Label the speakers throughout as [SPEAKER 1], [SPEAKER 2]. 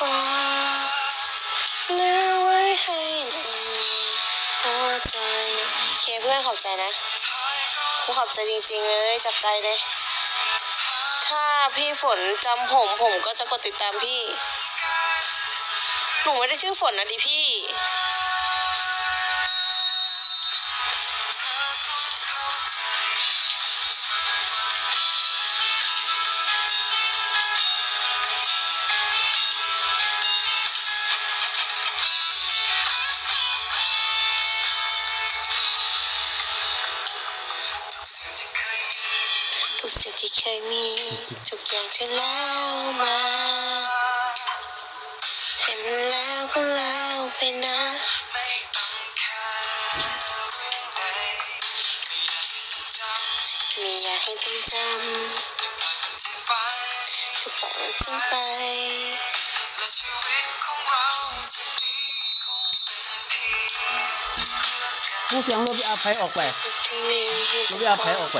[SPEAKER 1] ดีกเหลือไว้ให้ในหัวใจเคเพื่อนขอบใจนะกูขอบใจจริงๆเลยจับใจเลย ถ้าพี่ฝนจำผมผมก็จะกดติดตามพี่ หนูไม่ได้ชื่อฝนนะดิพี่ ทุกสิ่งที่เคยมีทุกอย่างที่แล้วมา เห็นมันแล้วก็แล้วไปนะมีอยากให้ต้องจำก็ปล่อยมันทิ้งไป
[SPEAKER 2] ผู้เสียงรถพี่อาภัยออกไป
[SPEAKER 1] จะมีให้
[SPEAKER 2] ไม่ได้เอาแผลออกไป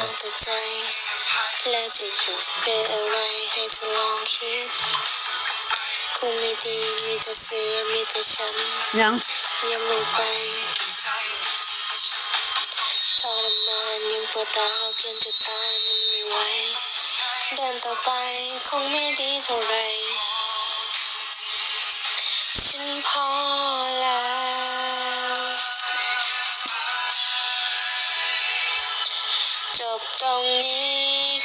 [SPEAKER 1] แต่ใจแล้วจะอยู่เป็นอะไรให้เธอลองคิดคงไม่ดีมีแต่เสียมีแต่ช้ำ
[SPEAKER 2] ยัง
[SPEAKER 1] ย้ำลงไปทรมานยังปวดร้าวเกินจะต้านมันไม่ไหวเดินต่อไปคงไม่ดีเท่าไหรฉันพอแล้วจบตรงนี้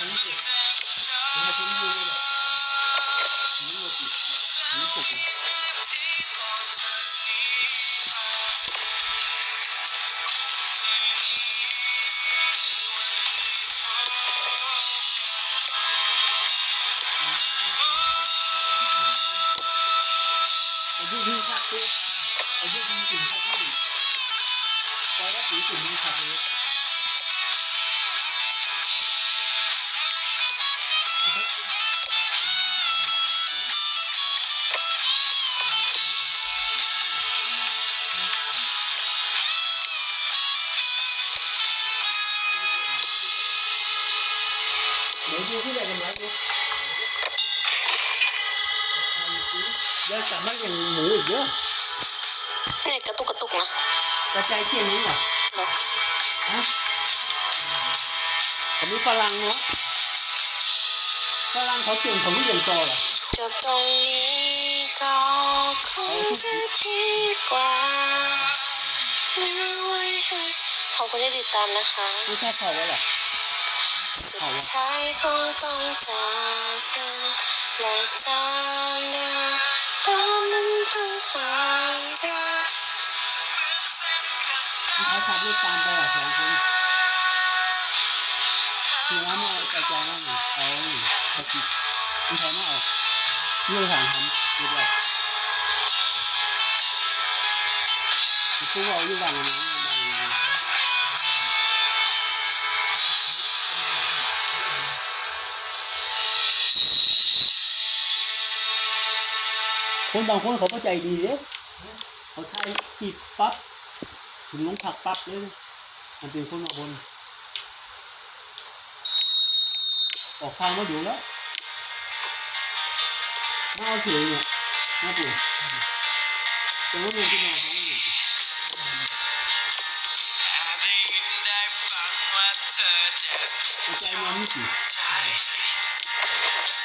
[SPEAKER 1] เดี๋
[SPEAKER 2] เยอะ
[SPEAKER 1] เนี่ยกระตุกกระตุกนะ
[SPEAKER 2] กระจายเที่ยงนี้เหรอ
[SPEAKER 1] เนาะ
[SPEAKER 2] ฮะผมมีฝรั่งเนาะฝรั่งเขาเก่งเขาไม่เรียนจอเหรอ
[SPEAKER 1] จบตรงนี้ก็คงจะดีกว่าเหลือไว้ให้ขอบคุณที่ติดตามนะคะ
[SPEAKER 2] ไม่ใช่เขาแล้วเหรอ
[SPEAKER 1] สุดท้ายคงต้องจากกันและทางเดินตอนนั้นเพิ่งห่างกัน
[SPEAKER 2] เขาขับรถตามไปสองคนมีร้านมากระจายนั่นเอาตะกี้มีใครมาออกเรื่องทางทำเรียบร้อยผู้ว่าอยู่บ้านนะ คนบางคนเขาก็ใจดีเด้เขาใช้ขีดปั๊บถึงลงผักปั๊บเลยนะมันเป็นคนบางคนออกทางมาอยู่แล้วน่าเอาเฉยเนี่ยน่าปวดแต่ว่ามันเป็นอย่างนั้นอยู่
[SPEAKER 3] ได้ยินได้ฟังว่าเธอเจ็บ
[SPEAKER 2] แต่ใจมันไม่สิ
[SPEAKER 3] ใจ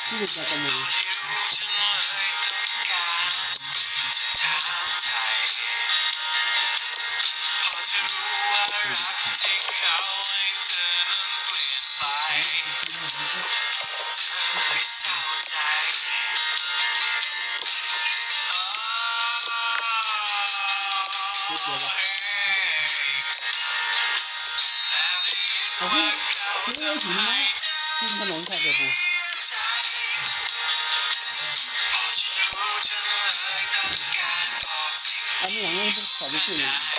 [SPEAKER 2] ที่สุดแต่กันเลย
[SPEAKER 3] ที่เขาให้เธอนั้นเปลี่ยนไป เธอเคยเศร้าใจ
[SPEAKER 2] เอาพี่พี่
[SPEAKER 3] เอา
[SPEAKER 2] ถุง
[SPEAKER 3] มากิ
[SPEAKER 2] นข
[SPEAKER 3] นม
[SPEAKER 1] แผ่
[SPEAKER 3] นเดียวกูอัน
[SPEAKER 2] นี้หลังนี้เป็
[SPEAKER 3] นขอไปกิน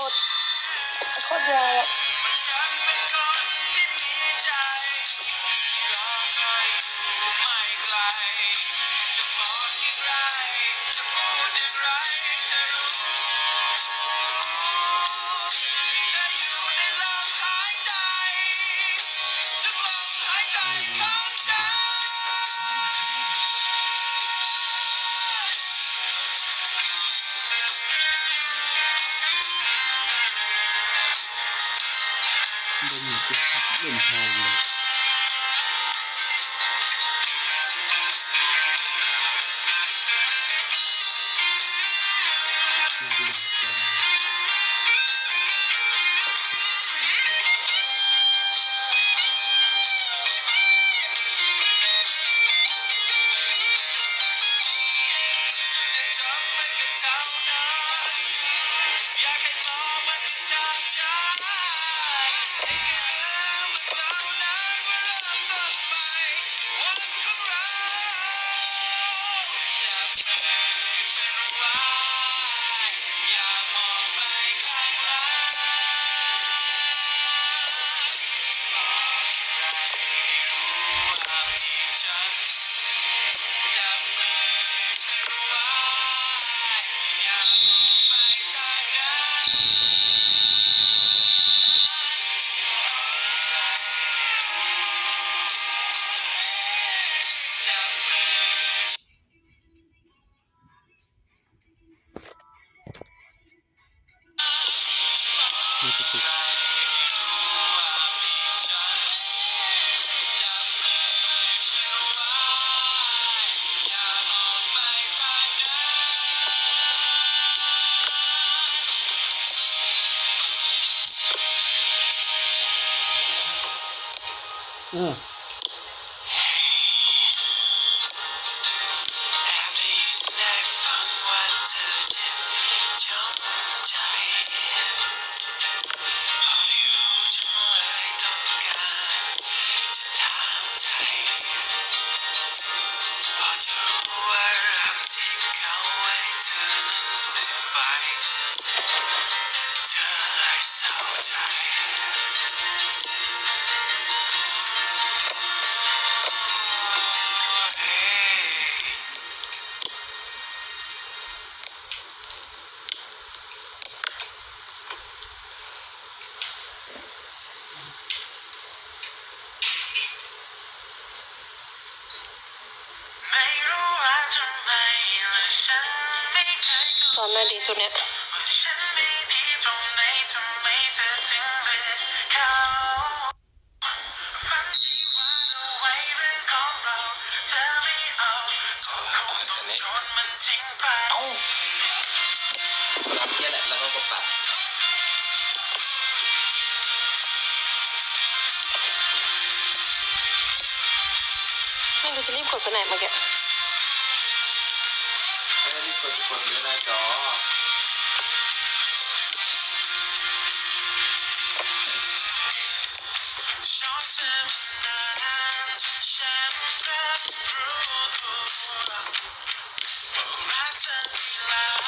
[SPEAKER 3] 我，我姐 ngomuntu nomhlanga Ugh. ชุดเนี้ยอารั
[SPEAKER 4] บเนี่ยแหละแล้วก็กดตัด
[SPEAKER 1] ไม่รู้จะรีบกดไปไหนเมื่อกี้
[SPEAKER 4] รีบกดกดเนื้อ
[SPEAKER 3] หน้าจอ Right to me, love.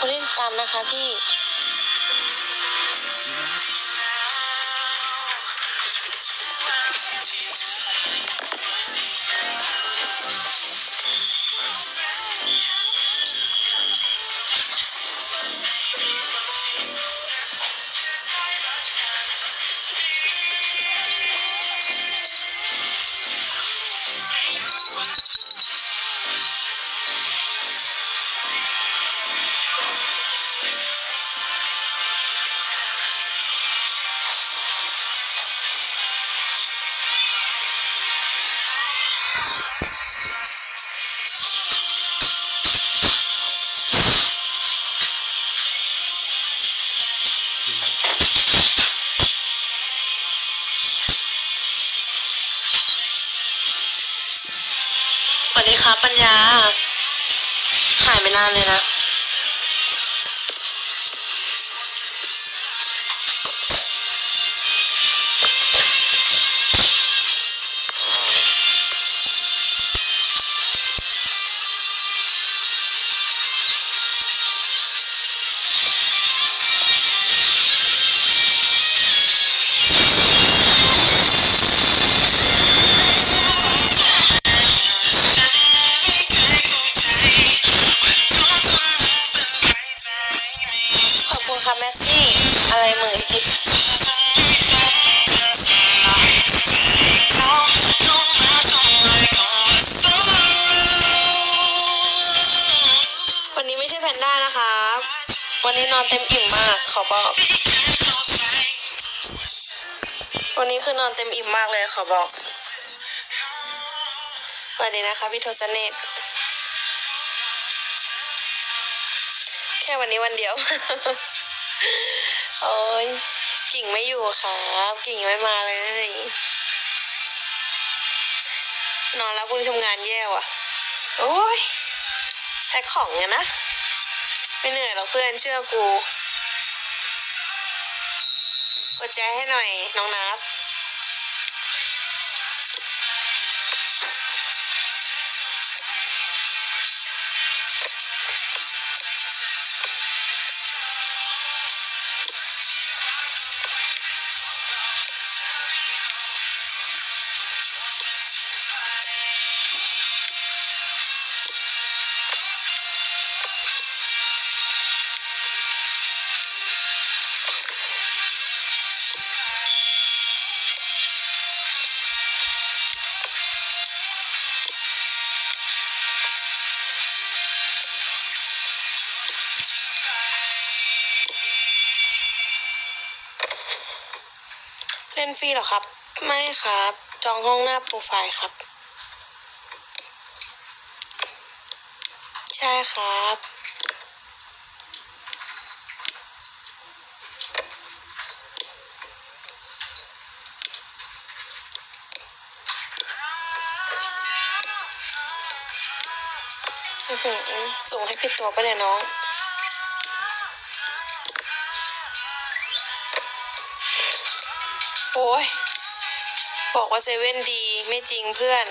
[SPEAKER 3] ข
[SPEAKER 1] อบคุณที่นตามนะคะพี่ ครับปัญญาหายไปนานเลยนะ วันนี้นอนเต็มอิ่มมากขอบอก วันนี้คือนอนเต็มอิ่มมากเลยขอบอกสวัสดีนะคะพี่โทสเนตแค่วันนี้วันเดียว โอ้ยกิ่งไม่อยู่ครับ กิ่งยังไม่มาเลย นอนแล้วพรุ่งนี้ทำงานแย่ว่ะ โอ้ยแพ็คของไงนะ ไม่เหนื่อยหรอกเพื่อนเชื่อกู กดใจให้หน่อยน้องนับ ล่นฟรีหรอครับ ไม่ครับ จองห้องหน้าโปรไฟล์ครับ ใช่ครับส่งให้ผิดตัวปะเนี่ยน้อง โอ้ยบอกว่าเซเว่นดีไม่จริงเพื่อน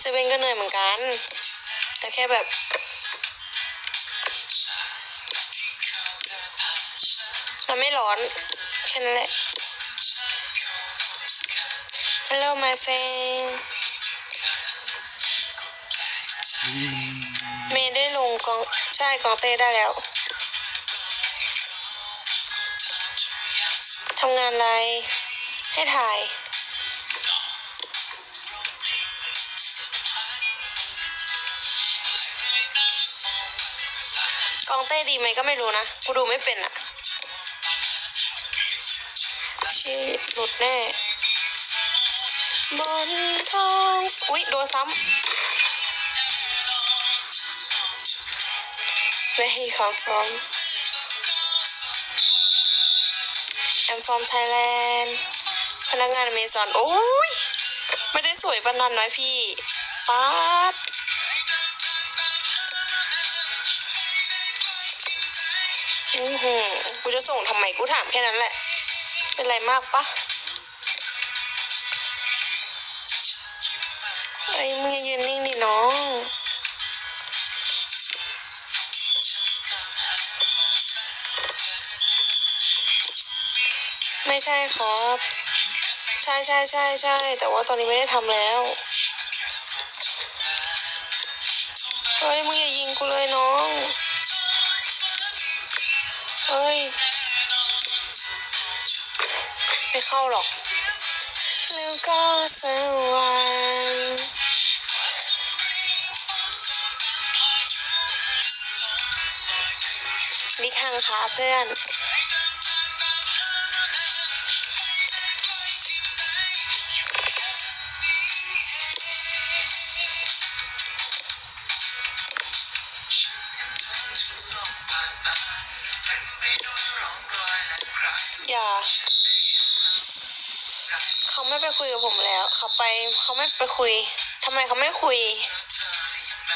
[SPEAKER 1] เซเว่นก็เหนื่อยเหมือนกัน แต่แค่แบบมันไม่ร้อน แค่นั้นแหละ Hello my friend ย์ได้ลงกองใช่กองเต้ได้แล้วทำงานอะไร ให้ถ่าย กองเต้ดีไหมก็ไม่รู้นะ กูดูไม่เป็นอะชีหลุดแน่บนท้อง อุ๊ย โดนซ้ำ Where he come from I'm from Thailand พนักงานอเมซอนโอ้ย ไม่ได้สวยปานนั้นน้อยพี่ป๊าดอือหือกูจะส่งทำไมกูถามแค่นั้นแหละ เป็นไรมากปะเอ้มึงอย่ายืนนิ่งดิน้อง ใช่ครับ ใช่ใช่ใช่ใช่แต่ว่าตอนนี้ไม่ได้ทำแล้วเฮ้ยมึงอย่ายิงกูเลยน้องเฮ้ยไม่เข้าหรอกแล้วก็สว่างมิกฮังคะเพื่อน ไม่ไปคุยกับผมแล้วเขาไปเขาไม่ไปคุยทำไมเขาไม่คุย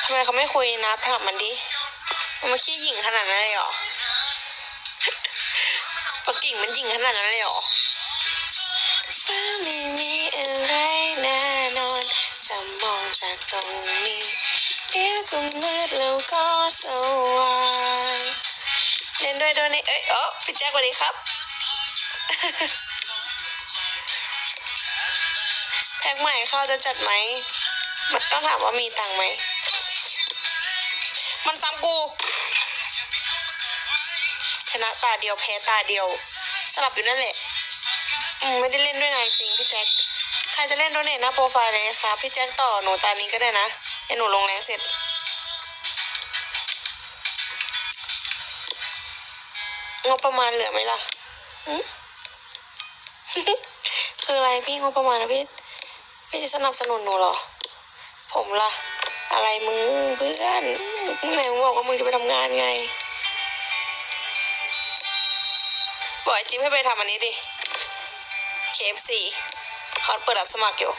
[SPEAKER 1] ทำไมเขาไม่คุยนะถามมันดิมันมาขี้หญิงขนาดนั้นเลยเหรอปักกิ่งมันหญิงขนาดนั้นเลยเหรอไม่มีอะไรแน่นอนจะมองจากตรงนี้เดี๋ยวก็มืดแล้วก็สว่างเล่นด้วยด้วยนี่เอ้ยเออพี่แจ็คสวัสดีครับ แพ็กใหม่เข้าจะจัดไหม มันต้องถามว่ามีตังไหม มันซ้ำกู ชนะตาเดียวแพ้ตาเดียว สลับอยู่นั่นแหละ อืมไม่ได้เล่นด้วยนานจริงพี่แจ็ค ใครจะเล่นโดเนทหน้าโปรไฟล์เลยคะพี่แจ็คต่อหนูตานี้ก็ได้นะเดี๋ยวหนูลงแรงเสร็จงบประมาณเหลือไหมล่ะ คืออะไรพี่งบประมาณนะพี่ พี่จะสนับสนุนหนูเหรอ ผมล่ะ อะไรมึงเพื่อนมึงไหนมึงบอกว่ามึงจะไปทำงานไงบอกไอจิ๊บให้ไปทำอันนี้ดิ KFC เขาเปิดรับสมัครอยู่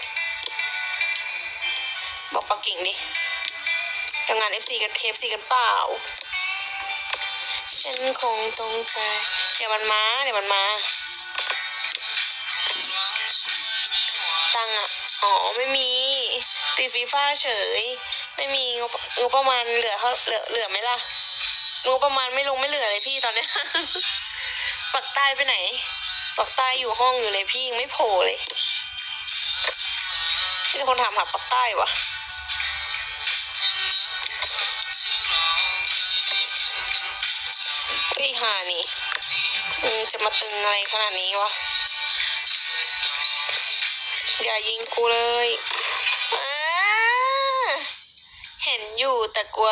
[SPEAKER 1] บอกปักกิ่งดิทำงาน FC กัน KFC กันเปล่า ฉันคงต้องใจเดี๋ยวมันมา เดี๋ยวมันมา ตังอะ อ๋อไม่มีตีฟีฟ่าเฉย ไม่มีงบงบประมาณเหลือเขาเหลือเหลือไหมล่ะงบประมาณไม่ลงไม่เหลือเลยพี่ตอนเนี้ยปักใต้ไปไหนปักใต้อยู่ห้องอยู่เลยพี่ยังไม่โผล่เลยพี่คนถามหาปักใต้วะเฮ้ยหานี่จะมาตึงอะไรขนาดนี้วะ อย่ายิงกูเลยเห็นอยู่แต่กลัว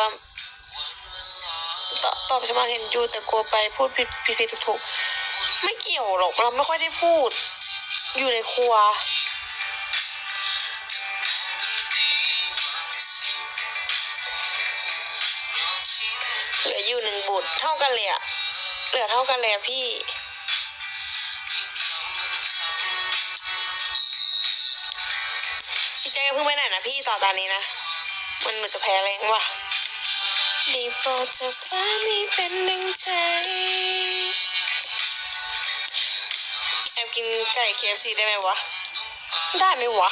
[SPEAKER 1] ตอบตอบใช่ไหมเห็นอยู่แต่กลัวไปพูดผิดผิดผิดถูกถูกไม่เกี่ยวหรอกเราไม่ค่อยได้พูด อยู่ในครัวเหลืออยู่หนึ่งบุตรเท่ากันเลยอะเหลือเท่ากันเลยพี่ อย่าเพิ่งไปไหนนะพี่ต่อตอนนี้นะ มันหนูจะแพ้แรงว่ะดีโปรดเธอฟ้ามีเป็นหนึ่งใจแอบกินไก่ KFC ได้ไหมวะ ได้ไหมวะ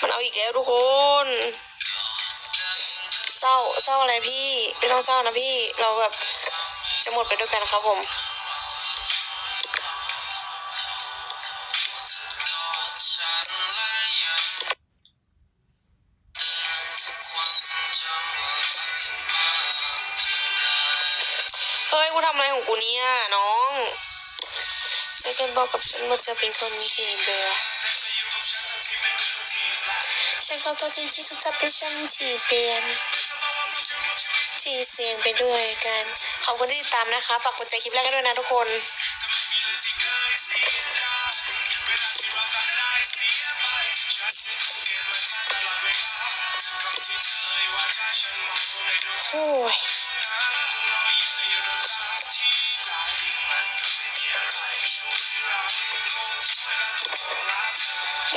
[SPEAKER 1] มันเอาอีกแล้วทุกคนเศร้าเศร้าอะไรพี่ ไม่ต้องเศร้านะพี่เราแบบจะหมดไปด้วยกันครับผม เจะกันบอกกับฉันว่าจะเป็นคนที่เบื่อฉันก็ตัวจริงที่สุดจะเป็นฉันที่เปลี่ยน ที่เสียงไปด้วยกัน ขอบคุณที่ติดตามนะคะ ฝากกดใจคลิปแรกกันด้วยนะทุกคนโอ้ย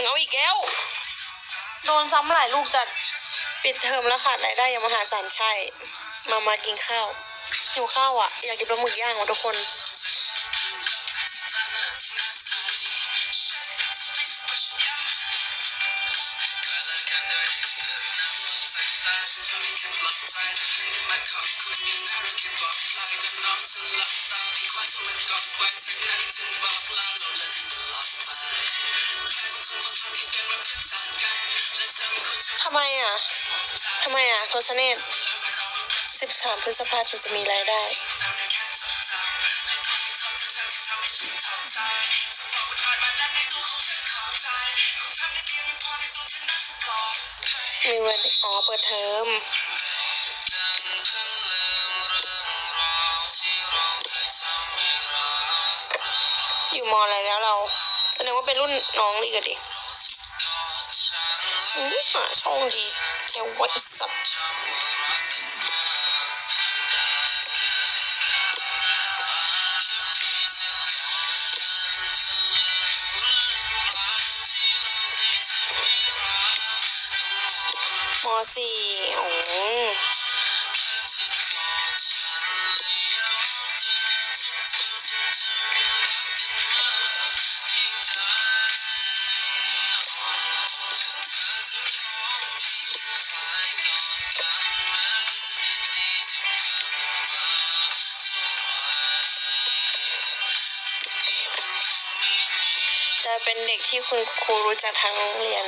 [SPEAKER 3] เอาอีกแก้ว โดนซ้ำหลายลูกจัดปิดเทอมแล้วขาดรายได้อย่างมหาศาลใช่ มามากินข้าวหิวข้าวอะ อยากกินปลาหมึกย่างอะทุกคน ทำไมอะทำไมอะโทสเนตสิบสามพฤษภาถึงจะมีรายได้มีวันอ๋อเปิดเทอม อยู่มออะไรแล้วเราแสดงว่าเป็นรุ่นน้องอีกอะดิอืมหาช่องดีเจ้าไว้สับมสี่โอ้ เป็นเด็กที่คุณครูรู้จักทางโรงเรียน